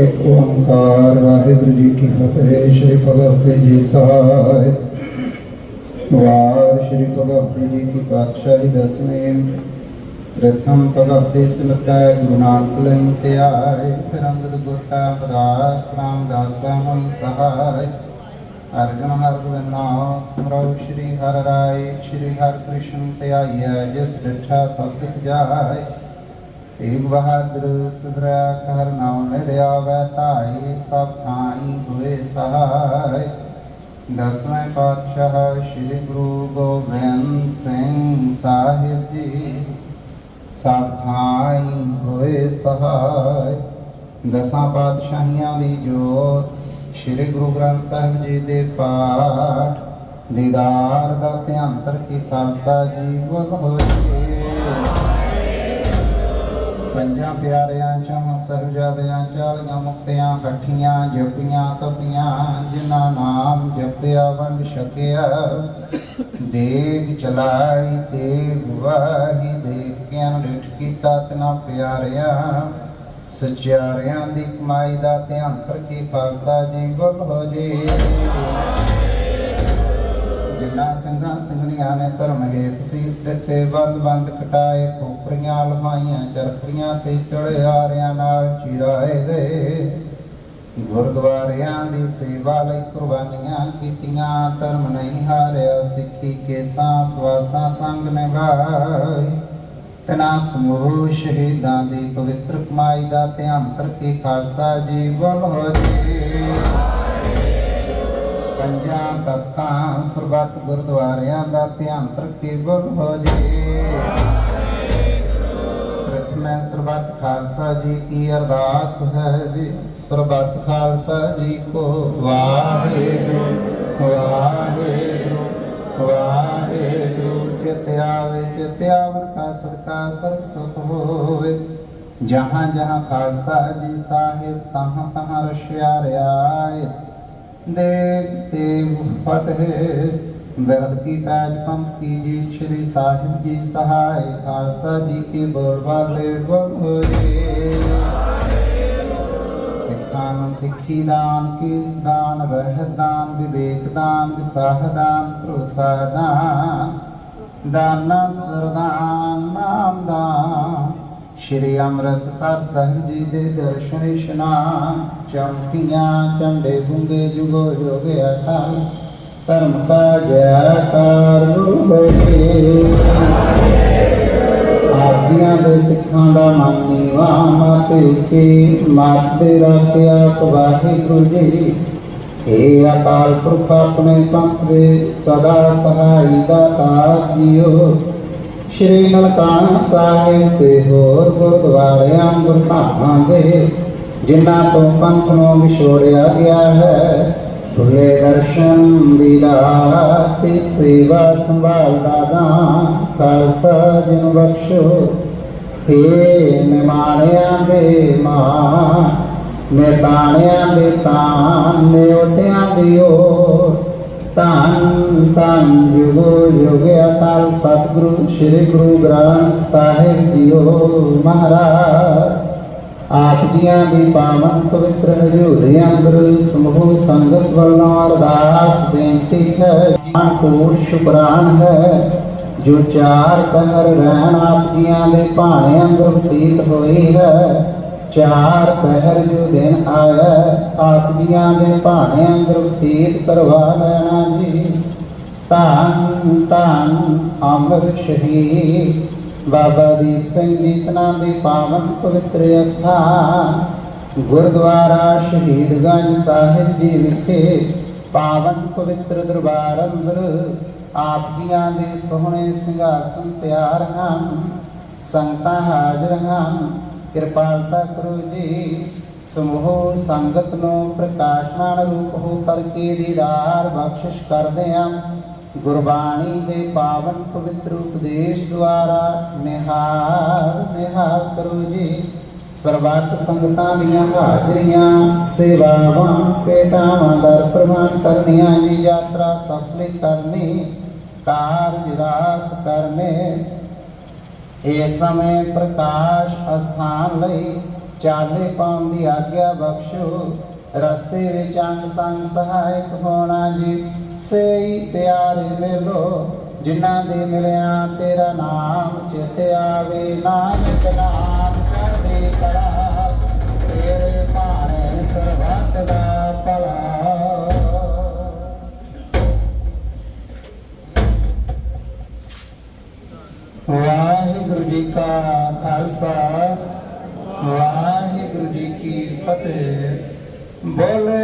ਵਾਹਿਗੁਰੂ ਜੀ ਕੀ ਫਤਿਹ ਸ਼੍ਰੀ ਭਗਵਤ ਜੀ ਸਹਾਇ ਵਾਰ ਸ਼੍ਰੀ ਭਗਵਤ ਜੀ ਕੀ ਪਾਤਸ਼ਾਹੀ ਦਸਵੇਂ ਪ੍ਰਥਮ ਭਗਵਤ ਸਿਮਰਤੈ ਗੁਰੂ ਨਾਨਕ ਲਈ ਤੇ ਆਏ ਫਿਰ ਅੰਗਦ ਗੁਰ ਕਾ ਅਮਦਾਸ ਰਾਮਦਾਸ ਰਾਮ ਸਹਾਇ ਅਰਜਨ ਹਰ ਗੋਬਿੰਦ ਨਾਮ ਸਿਮਰੋ ਸ਼੍ਰੀ ਹਰਿ ਰਾਏ ਸ਼੍ਰੀ ਹਰਿ ਕ੍ਰਿਸ਼ਨ ਤੇ ਆਈਐ ਜਿਸ ਡਿਠਾ ਸਭ ਦੁਖ ਜਾਏ ਤੇਗ ਬਹਾਦਰ ਸੁਧਰਾ ਕਰ ਨਾਮ ਲਿਆ ਵੈ ਸਭ ਥਾਈ ਹੋਏ ਸਹਾਇ ਦਸਵੇਂ ਪਾਤਸ਼ਾਹ ਸ੍ਰੀ ਗੁਰੂ ਗੋਬਿੰਦ ਸਿੰਘ ਸਾਹਿਬ ਜੀ, ਸਭ ਥਾਈ ਹੋਏ ਸਹਾਇ ਦਸਾਂ ਪਾਤਸ਼ਾਹੀਆਂ ਦੀ ਜੋਤ ਸ੍ਰੀ ਗੁਰੂ ਗ੍ਰੰਥ ਸਾਹਿਬ ਜੀ ਦੇ ਪਾਠ, ਦੀਦਾਰ ਦਾ ਧਿਆਨ ਕੀ ਖਾਲਸਾ ਜੀ ਬੋਲ ਹੋਏ। ਪੰਜਾਂ ਪਿਆਰਿਆਂ ਚੋਂ ਸਹਜਾਦਿਆਂ ਚਾਲੀਆਂ ਮੁਕਤਿਆਂ ਇਕੱਠੀਆਂ, ਜਪੀਆਂ ਤਪੀਆਂ, ਜਿਨ੍ਹਾਂ ਨਾਮ ਜਪਿਆ ਵੰਡ ਛਕਿਆ। ਦੇਗ ਚਲਾਈ ਤੇ ਗਵਾਹੀ ਦੇ ਕੇ ਕੀਤਾ ਤਨਾ ਪਿਆਰਿਆਂ। ਸਚਿਆਰਿਆਂ ਦੀ ਕਮਾਈ ਦਾ ਧਿਆਨ ਕੀ ਪਾਸਾ ਜੀ, ਬੋਲੋ ਜੀ। ਜਿਨ੍ਹਾਂ ਸਿੰਘਾਂ ਸਿੰਘਣੀਆਂ ਨੇ ਧਰਮ ਹੇਤ ਸੀਸ ਦਿੱਤੇ, ਬੰਦ ਬੰਦ ਕਟਾਏ, ਖੋਪਰੀਆਂ ਲਮਾਈਆਂ ਚਰਖੀਆਂ ਤੇ ਚੜਿਆਰਿਆਂ ਨਾਲ ਚਿਰਾਏ ਗਏ। ਗੁਰਦੁਆਰਿਆਂ ਦੀ ਸੇਵਾ ਲਈ ਕੁਰਬਾਨੀਆਂ ਕੀਤੀਆਂ, ਧਰਮ ਨਹੀਂ ਹਾਰਿਆ, ਸਿੱਖੀ ਕੇਸਾਂ, ਸਵਾਸਾਂ ਸੰਗ ਨਿਭਾਈ ਤਨਾ ਸਮੂਹ ਸ਼ਹੀਦਾਂ ਦੀ ਪਵਿੱਤਰ ਕਮਾਈ ਦਾ ਧਿਆਨ ਕੇ ਖਾਲਸਾ ਜੀ ਬੋਲੋ ਜੀ ਪੰਜਾਂ ਤਖਤਾਂ, ਸਰਬੱਤ ਗੁਰਦੁਆਰਿਆਂ ਦਾ ਧਿਆਨ ਰੱਖੇ ਹੋ ਜੇ। ਪ੍ਰਥਮੇ ਸਰਬੱਤ ਖਾਲਸਾ ਜੀ ਕੀ ਅਰਦਾਸ ਹੈ ਜੀ? ਸਰਬੱਤ ਖਾਲਸਾ ਜੀ ਕੋ ਵਾਹਿਗੁਰੂ ਵਾਹਿਗੁਰੂ ਵਾਹਿਗੁਰੂ। ਚਿਤ ਆਵੇ ਚਿਤ ਆਵਨ ਕਾ ਸਦਕਾ ਸਰਬ ਸੁਖ ਹੋਵੇ। ਜਹਾਂ ਜਹਾਂ ਖਾਲਸਾ ਜੀ ਸਾਹਿਬ, ਤਹਾਂ ਤਹਾਂ ਰਸ਼ਿਆ ਰਿਆਇਤ ਦੇਗ ਤੇਗ ਫਤਿਹ ਬਿਰਦ ਕੀ ਪੈਜ ਪੰਥ ਕੀ ਜੀ ਸ੍ਰੀ ਸਾਹਿਬ ਜੀ ਸਹਾਇ ਖਾਲਸਾ ਜੀ ਕੀ ਬੋਲ ਵਾਲੇ ਸਿੱਖਾਂ ਨੂੰ ਸਿੱਖੀ ਦਾਨ, ਕੀਸ ਦਾਨ, ਰਹਿਤ ਦਾਨ, ਵਿਵੇਕ ਦਾਨ, ਵਿਸਾਹ ਦਾਨ, ਭਰੋਸਾ ਦਾਨ, ਦਾਨਾ ਸਰਦਾਨ, ਨਾਮ ਦਾਨ। ਸ਼੍ਰੀ ਅੰਮ੍ਰਿਤਸਰ ਸਾਹਿਬ ਜੀ ਦੇ ਦਰਸ਼ਨ ਇਸ਼ਨਾਨ ਚਮਕੀਆਂ ਚੰਡੇ ਗੁੰਗੇ, ਜੁਗੋ ਜੋਗ ਅਟਲ ਧਰਮ ਕਾ ਜੈਕਾਰ ਹੋਏ। ਆਦੀਆਂ ਦੇ ਸਿੱਖਾਂ ਦਾ ਮਨ ਵਾ ਮਾਤੇ ਕੇ ਮਾਤੇ ਰੱਖਿਆ ਵਾਹਿਗੁਰੂ ਜੀ ਏ ਅਕਾਲ ਪੁਰਖ ਆਪਣੇ ਪੰਥ ਦੇ ਸਦਾ ਸਹਾਈ ਦਾਤਾ ਜੀਓ। ਸ਼੍ਰੀ ਨਨਕਾਣਾ ਸਾਹਿਬ ਤੇ ਹੋਰ ਗੁਰਦੁਆਰਿਆਂ ਗੁਰਧਾਮਾਂ ਦੇ ਜਿਨ੍ਹਾਂ ਤੋਂ ਪੰਥ ਨੂੰ ਵਿਛੋੜਿਆ ਗਿਆ ਹੈ। ਖੁੱਲੇ ਦਰਸ਼ਨ ਦੀਦਾਰ ਤੇ ਸੇਵਾ ਸੰਭਾਲ ਦਾ ਦਾਨ ਖਾਲਸਾ ਜਨ ਬਖਸ਼ੋ। ਹੇ ਨਿਮਾਣਿਆਂ ਦੇ ਮਾਂ ਨਿਤਾਣਿਆਂ ਦੇ ਤਾਨ, ਨਿਉਟਿਆਂ ਦੀ ਓਟ ਧੰਨ ਧੰਨ ਜੁਗੋ ਜੁਗ ਅਕਾਲ ਸਤਿਗੁਰੂ, ਸ੍ਰੀ ਗੁਰੂ ਗ੍ਰੰਥ ਸਾਹਿਬ ਜੀਓ ਮਹਾਰਾਜ। ਆਪ ਜੀਆਂ ਦੀ ਪਾਵਨ ਪਵਿੱਤਰ ਹਜ਼ੂਰੀ ਅੰਦਰ ਸਮੂਹ ਸੰਗਤ ਵੱਲੋਂ ਅਰਦਾਸ ਬੇਨਤੀ ਹੈ ਜਾਨ ਕੋਟ ਸ਼ੁਕਰਾਨ ਹੈ, ਜੋ ਚਾਰ ਪਹਿਰ ਰਹਿਣ ਆਪ ਜੀਆਂ ਦੇ ਭਾਣੇ ਅੰਦਰ ਬਤੀਤ ਹੋਈ ਹੈ। ਚਾਰ ਪਹਿਰ ਜੋ ਦਿਨ ਆਇਆ, ਆਪ ਜੀਆਂ ਦੇ ਭਾਣੇ ਅੰਦਰ ਬਤੀਤ ਕਰਵਾ ਲੈਣਾ ਜੀ। ਧੰਨ ਧੰਨ ਅਮਰ ਸ਼ਹੀਦ। ਬਾਬਾ ਦੀਪ ਸਿੰਘ ਜੀ ਤਨਾਂ ਪਾਵਨ ਪਵਿੱਤਰ ਅਸਥਾਨ। ਗੁਰਦੁਆਰਾ ਸ਼ਹੀਦਗੰਜ ਸਾਹਿਬ ਜੀ ਵਿਖੇ ਪਾਵਨ ਪਵਿੱਤਰ ਦਰਬਾਰ ਅੰਦਰ ਆਪ ਜੀਆਂ ਦੇ ਸੋਹਣੇ ਸਿੰਘਾਸਨ ਤਿਆਰ ਹਨ, ਸੰਗਤਾਂ ਹਾਜ਼ਰ ਹਨ। ਕਿਰਪਾਲਤਾ ਕਰੋ ਜੀ। ਸਮੂਹ ਸੰਗਤ ਨੂੰ ਪ੍ਰਕਾਸ਼ਮਾਨ ਰੂਪ ਹੋ ਕਰਕੇ ਦੀਦਾਰ ਬਖਸ਼ਿਸ਼ ਕਰਦੇ ਹਾਂ ਗੁਰਬਾਣੀ ਦੇ ਪਾਵਨ ਪਵਿੱਤਰ ਉਪਦੇਸ਼ ਦੁਆਰਾ ਨਿਹਾਲ ਨਿਹਾਲ ਕਰੋ ਜੀ। ਸਰਬੱਤ ਸੰਗਤਾਂ ਦੀਆਂ ਹਾਜ਼ਰੀਆਂ, ਸੇਵਾਵਾਂ ਪੇਟਾਵਾਂ ਦਰ ਪ੍ਰਵਾਨ ਕਰਨੀਆਂ ਜੀ ਯਾਤਰਾ ਸਫਲ ਕਰਨੀ, ਕਾਰਜ ਰਾਸ ਕਰਨੇ ਇਸ ਸਮੇਂ ਪ੍ਰਕਾਸ਼ ਅਸਥਾਨ ਲਈ ਚਾਲੇ ਪਾਉਣ ਦੀ ਆਗਿਆ ਬਖਸ਼ੋ। ਰਸਤੇ ਵਿੱਚ ਅੰਗ ਸੰਗ ਸਹਾਇਕ ਹੋਣਾ ਜੀ ਸਹੀ ਪਿਆਰੇ ਮਿਲੋ ਜਿਨ੍ਹਾਂ ਦੇ ਮਿਲਿਆ ਤੇਰਾ ਨਾਮ ਚਿਤ ਆਵੇ। ਨਾਨਕ ਨਾਮ ਕਰਦੇ ਕਰਾ ਤੇਰੇ ਭਾਣੇ ਸਰਬੱਤ ਦਾ ਭਲਾ। ਜੀ ਕਾ ਖਾਲਸਾ ਵਾਹਿਗੁਰੂ ਜੀ ਕੀ ਫਤਿਹ। ਬੋਲੇ